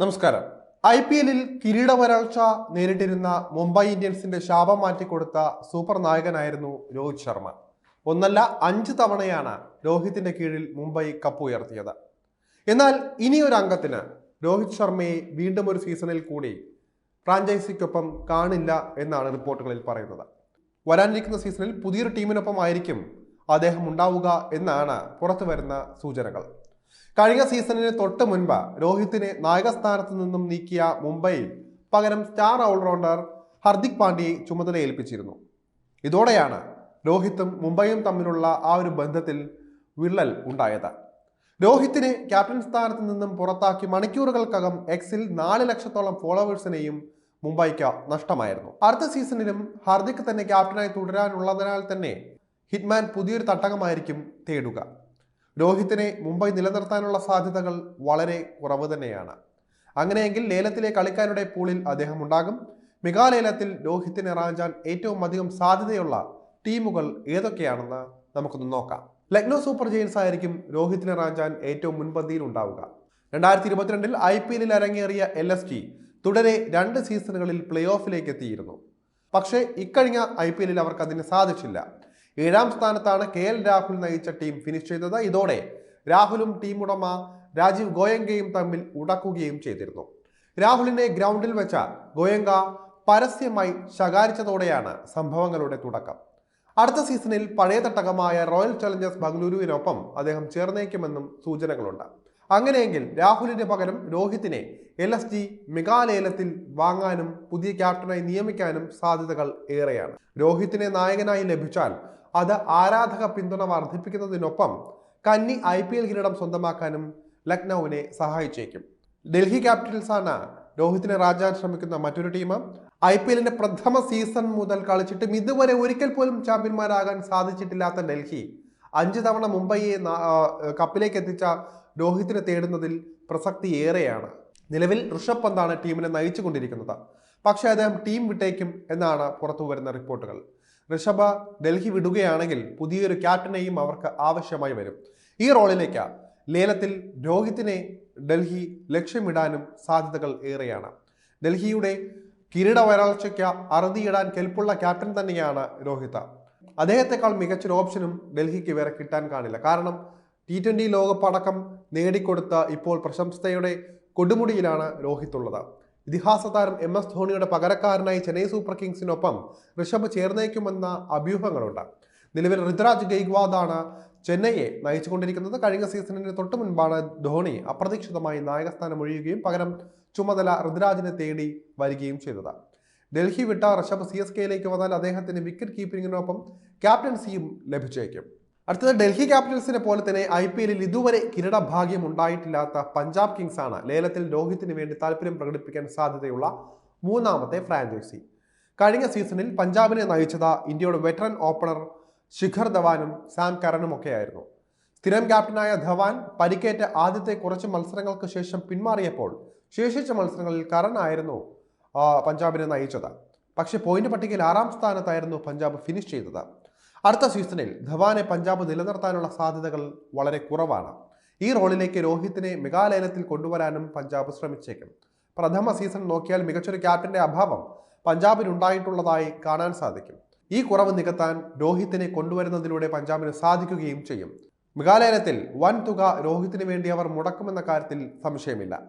നമസ്കാരം. I P എല്ലിൽ കിരീട വരൾച്ച നേരിട്ടിരുന്ന മുംബൈ ഇന്ത്യൻസിന്റെ ശാപം മാറ്റിക്കൊടുത്ത സൂപ്പർ നായകനായിരുന്നു രോഹിത് ശർമ്മ. ഒന്നല്ല അഞ്ച് തവണയാണ് രോഹിത്തിന്റെ കീഴിൽ മുംബൈ കപ്പ് ഉയർത്തിയത്. എന്നാൽ ഇനി ഒരു അംഗത്തിന് രോഹിത് ശർമ്മയെ വീണ്ടും ഒരു സീസണിൽ കൂടി ഫ്രാഞ്ചൈസിക്കൊപ്പം കാണില്ല എന്നാണ് റിപ്പോർട്ടുകളിൽ പറയുന്നത്. വരാനിരിക്കുന്ന സീസണിൽ പുതിയൊരു ടീമിനൊപ്പം ആയിരിക്കും അദ്ദേഹം ഉണ്ടാവുക എന്നാണ് പുറത്തു വരുന്ന സൂചനകൾ. കഴിഞ്ഞ സീസണിന് തൊട്ട് മുൻപ് രോഹിത്തിനെ നായകസ്ഥാനത്ത് നിന്നും നീക്കിയ മുംബൈയിൽ പകരം സ്റ്റാർ ഓൾറൗണ്ടർ ഹർദിക് പാണ്ഡ്യയെ ചുമതല ഏൽപ്പിച്ചിരുന്നു ഇതോടെയാണ് രോഹിത്തും മുംബൈയും തമ്മിലുള്ള ആ ഒരു ബന്ധത്തിൽ വിള്ളൽ ഉണ്ടായത്. രോഹിത്തിനെ ക്യാപ്റ്റൻ സ്ഥാനത്ത് നിന്നും പുറത്താക്കി മണിക്കൂറുകൾക്കകം എക്സിൽ നാല് ലക്ഷത്തോളം ഫോളോവേഴ്സിനെയും മുംബൈക്ക് നഷ്ടമായിരുന്നു. അടുത്ത സീസണിലും ഹർദിക് തന്നെ ക്യാപ്റ്റനായി തുടരാനുള്ളതിനാൽ തന്നെ ഹിറ്റ്മാൻ പുതിയൊരു തട്ടകമായിരിക്കും തേടുക. രോഹിത്തിനെ മുംബൈ നിലനിർത്താനുള്ള സാധ്യതകൾ വളരെ കുറവ് തന്നെയാണ്. അങ്ങനെയെങ്കിൽ ലേലത്തിലെ കളിക്കാരുടെ പൂളിൽ അദ്ദേഹം ഉണ്ടാകും. മെഗാലേലത്തിൽ രോഹിത്തിനെ റാഞ്ചാൻ ഏറ്റവും അധികം സാധ്യതയുള്ള ടീമുകൾ ഏതൊക്കെയാണെന്ന് നമുക്കൊന്ന് നോക്കാം. ലക്നൗ സൂപ്പർ ജയൻസ് ആയിരിക്കും രോഹിത്തിനെ റാഞ്ചാൻ ഏറ്റവും മുൻപന്തിയിൽ ഉണ്ടാവുക. രണ്ടായിരത്തി ഇരുപത്തിരണ്ടിൽ ഐ പി എല്ലിൽ അരങ്ങേറിയ എൽ എസ് ടി തുടരെ രണ്ട് സീസണുകളിൽ പ്ലേ ഓഫിലേക്ക് എത്തിയിരുന്നു. പക്ഷേ ഇക്കഴിഞ്ഞ ഐ പി എല്ലിൽ അവർക്ക് അതിന് സാധിച്ചില്ല. ഏഴാം സ്ഥാനത്താണ് കെ എൽ രാഹുൽ നയിച്ച ടീം ഫിനിഷ് ചെയ്തത്. ഇതോടെ രാഹുലും ടീം ഉടമ രാജീവ് ഗോയങ്കയും തമ്മിൽ ഉടക്കുകയും ചെയ്തിരുന്നു. രാഹുലിനെ ഗ്രൗണ്ടിൽ വെച്ച ഗോയങ്ക പരസ്യമായി ശകാരിച്ചതോടെയാണ് സംഭവങ്ങളുടെ തുടക്കം. അടുത്ത സീസണിൽ പഴയ തട്ടകമായ റോയൽ ചലഞ്ചേഴ്സ് ബംഗളൂരുവിനൊപ്പം അദ്ദേഹം ചേർന്നേക്കുമെന്നും സൂചനകളുണ്ട്. അങ്ങനെയെങ്കിൽ രാഹുലിന്റെ പകരം രോഹിത്തിനെ എൽ എസ് ജി മെഗാലേലത്തിൽ വാങ്ങാനും പുതിയ ക്യാപ്റ്റനായി നിയമിക്കാനും സാധ്യതകൾ ഏറെയാണ്. രോഹിത്തിനെ നായകനായി ലഭിച്ചാൽ അത് ആരാധക പിന്തുണ വർദ്ധിപ്പിക്കുന്നതിനൊപ്പം കന്നി ഐ പി എൽ കിരീടം സ്വന്തമാക്കാനും ലക്നൌവിനെ സഹായിച്ചേക്കും. ഡൽഹി ക്യാപിറ്റൽസാണ് രോഹിത്തിനെ രാജാൻ ശ്രമിക്കുന്ന മറ്റൊരു ടീം. ഐ പി എല്ലിന്റെ പ്രഥമ സീസൺ മുതൽ കളിച്ചിട്ടും ഇതുവരെ ഒരിക്കൽ പോലും ചാമ്പ്യന്മാരാകാൻ സാധിച്ചിട്ടില്ലാത്ത ഡൽഹി അഞ്ച് തവണ മുംബൈയെ കപ്പിലേക്ക് എത്തിച്ച രോഹിത്തിനെ തേടുന്നതിൽ പ്രസക്തി ഏറെയാണ്. നിലവിൽ ഋഷഭ് പന്താണ് ടീമിനെ നയിച്ചുകൊണ്ടിരിക്കുന്നത്. പക്ഷേ അദ്ദേഹം ടീം വിട്ടേക്കും എന്നാണ് പുറത്തു വരുന്ന റിപ്പോർട്ടുകൾ. ഋഷഭ ഡൽഹി വിടുകയാണെങ്കിൽ പുതിയൊരു ക്യാപ്റ്റനെയും അവർക്ക് ആവശ്യമായി വരും. ഈ റോളിലേക്ക് ലേലത്തിൽ രോഹിത്തിനെ ഡൽഹി ലക്ഷ്യമിടാനും സാധ്യതകൾ ഏറെയാണ്. ഡൽഹിയുടെ കിരീട വരൾച്ചയ്ക്ക് അറുതിയിടാൻ കെൽപ്പുള്ള ക്യാപ്റ്റൻ തന്നെയാണ് രോഹിത്. അദ്ദേഹത്തെക്കാൾ മികച്ചൊരു ഓപ്ഷനും ഡൽഹിക്ക് വേറെ കിട്ടാൻ കാണില്ല. കാരണം ടി ട്വന്റി ലോകപ്പടക്കം നേടിക്കൊടുത്ത ഇപ്പോൾ പ്രശംസതയുടെ കൊടുമുടിയിലാണ് രോഹിത് ഉള്ളത് ഇതിഹാസ താരം എം എസ് ധോണിയുടെ പകരക്കാരനായി ചെന്നൈ സൂപ്പർ കിങ്സിനൊപ്പം ഋഷഭ് ചേർന്നേക്കുമെന്ന അഭ്യൂഹങ്ങളുണ്ട്. നിലവിൽ ഋതുരാജ് ഗെയ്ഗ്വാദാണ് ചെന്നൈയെ നയിച്ചുകൊണ്ടിരിക്കുന്നത്. കഴിഞ്ഞ സീസണിന് തൊട്ടു മുൻപാണ് ധോണി അപ്രതീക്ഷിതമായി നായകസ്ഥാനം ഒഴിയുകയും പകരം ചുമതല ഋതുരാജിനെ തേടി വരികയും ചെയ്തത്. ഡൽഹി വിട്ട ഋഷഭ് സി എസ് കെയിലേക്ക് വന്നാൽ അദ്ദേഹത്തിന് വിക്കറ്റ് കീപ്പിംഗിനൊപ്പം ക്യാപ്റ്റൻസിയും ലഭിച്ചേക്കും. അടുത്തത് ഡൽഹി ക്യാപിറ്റൽസിനെ പോലെ തന്നെ ഐ പി എല്ലിൽ ഇതുവരെ കിരീട ഭാഗ്യം ഉണ്ടായിട്ടില്ലാത്ത പഞ്ചാബ് കിങ്സ് ആണ് ലേലത്തിൽ രോഹിത്തിന് വേണ്ടി താല്പര്യം പ്രകടിപ്പിക്കാൻ സാധ്യതയുള്ള മൂന്നാമത്തെ ഫ്രാഞ്ചൈസി. കഴിഞ്ഞ സീസണിൽ പഞ്ചാബിനെ നയിച്ചത് ഇന്ത്യയുടെ വെറ്ററൻ ഓപ്പണർ ശിഖർ ധവാനും സാം കറനും ഒക്കെയായിരുന്നു. സ്ഥിരം ക്യാപ്റ്റനായ ധവാൻ പരിക്കേറ്റ ആദ്യത്തെ കുറച്ച് മത്സരങ്ങൾക്ക് ശേഷം പിന്മാറിയപ്പോൾ ശേഷിച്ച മത്സരങ്ങളിൽ കരൺ ആയിരുന്നു പഞ്ചാബിനെ നയിച്ചത്. പക്ഷേ പോയിന്റ് പട്ടികയിൽ ആറാം സ്ഥാനത്തായിരുന്നു പഞ്ചാബ് ഫിനിഷ് ചെയ്തത്. അടുത്ത സീസണിൽ ധവാനെ പഞ്ചാബ് നിലനിർത്താനുള്ള സാധ്യതകൾ വളരെ കുറവാണ്. ഈ റോളിലേക്ക് രോഹിത്തിനെ മെഗാലയനത്തിൽ കൊണ്ടുവരാനും പഞ്ചാബ് ശ്രമിച്ചേക്കും. പ്രഥമ സീസൺ നോക്കിയാൽ മികച്ചൊരു ക്യാപ്റ്റന്റെ അഭാവം പഞ്ചാബിനുണ്ടായിട്ടുള്ളതായി കാണാൻ സാധിക്കും. ഈ കുറവ് നികത്താൻ രോഹിത്തിനെ കൊണ്ടുവരുന്നതിലൂടെ പഞ്ചാബിന് സാധിക്കുകയും ചെയ്യും. മെഗാലയനത്തിൽ വൻ തുക രോഹിത്തിന് വേണ്ടി അവർ മുടക്കുമെന്ന കാര്യത്തിൽ സംശയമില്ല.